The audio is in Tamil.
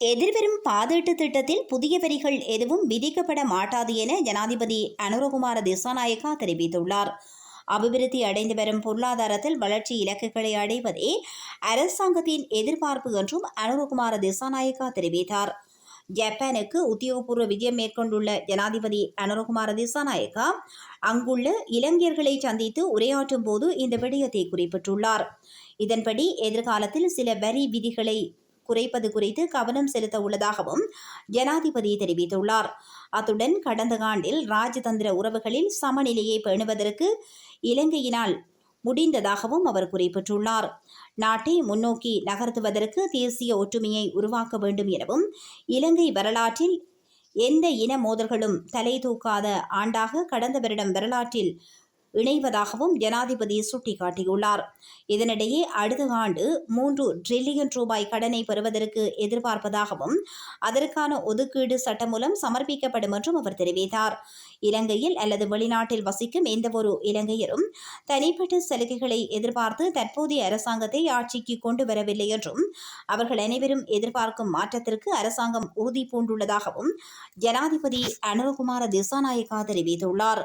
எதிர்வரும் பாதீட்டு திட்டத்தில் புதிய வரிகள் எதுவும் விதிக்கப்பட மாட்டாது என ஜனாதிபதி அனுரகுமார திசாநாயக்கா தெரிவித்துள்ளார். அபிவிருத்தி அடைந்து வரும் பொருளாதாரத்தில் வளர்ச்சி இலக்குகளை அடைவதே அரசாங்கத்தின் எதிர்பார்ப்பு என்றும் அனுரகுமார திசாநாயக்கா தெரிவித்தார். ஜப்பானுக்கு உத்தியோகபூர்வ விஜயம் மேற்கொண்டுள்ள ஜனாதிபதி அனுரகுமார திசாநாயக்கா அங்குள்ள இளைஞர்களை சந்தித்து உரையாற்றும் போது இந்த விடயத்தை குறிப்பிட்டுள்ளார். இதன்படி எதிர்காலத்தில் சில வரி விதிகளை குறைப்பது குறித்து கவனம் செலுத்த உள்ளதாகவும் ஜனாதிபதி தெரிவித்துள்ளார். அத்துடன் கடந்த ஆண்டில் ராஜதந்திர உறவுகளில் சமநிலையை பேணுவதற்கு இலங்கையினால் முடிந்ததாகவும் அவர் குறிப்பிட்டுள்ளார். நாட்டை முன்னோக்கி நகர்த்துவதற்கு தேசிய ஒற்றுமையை உருவாக்க வேண்டும் எனவும் இலங்கை வரலாற்றில் எந்த இன மோதல்களும் தலை தூக்காத ஆண்டாக கடந்த வருடம் வரலாற்றில் இணைவதாகவும் ஜனாதிபதி சுட்டிக்காட்டியுள்ளார். இதனிடையே அடுத்த ஆண்டு மூன்று டிரில்லியன் ரூபாய் கடனை பெறுவதற்கு எதிர்பார்ப்பதாகவும் அதற்கான ஒதுக்கீடு சட்டம் மூலம் சமர்ப்பிக்கப்படும் என்றும் அவர் தெரிவித்தார். இலங்கையில் அல்லது வெளிநாட்டில் வசிக்கும் எந்தவொரு இலங்கையரும் தனிப்பட்ட சலுகைகளை எதிர்பார்த்து தற்போதைய அரசாங்கத்தை ஆட்சிக்கு கொண்டு வரவில்லை என்றும் அவர்கள் அனைவரும் எதிர்பார்க்கும் மாற்றத்திற்கு அரசாங்கம் உறுதி பூண்டுள்ளதாகவும் ஜனாதிபதி அனுரகுமார திசாநாயக்கா தெரிவித்துள்ளார்.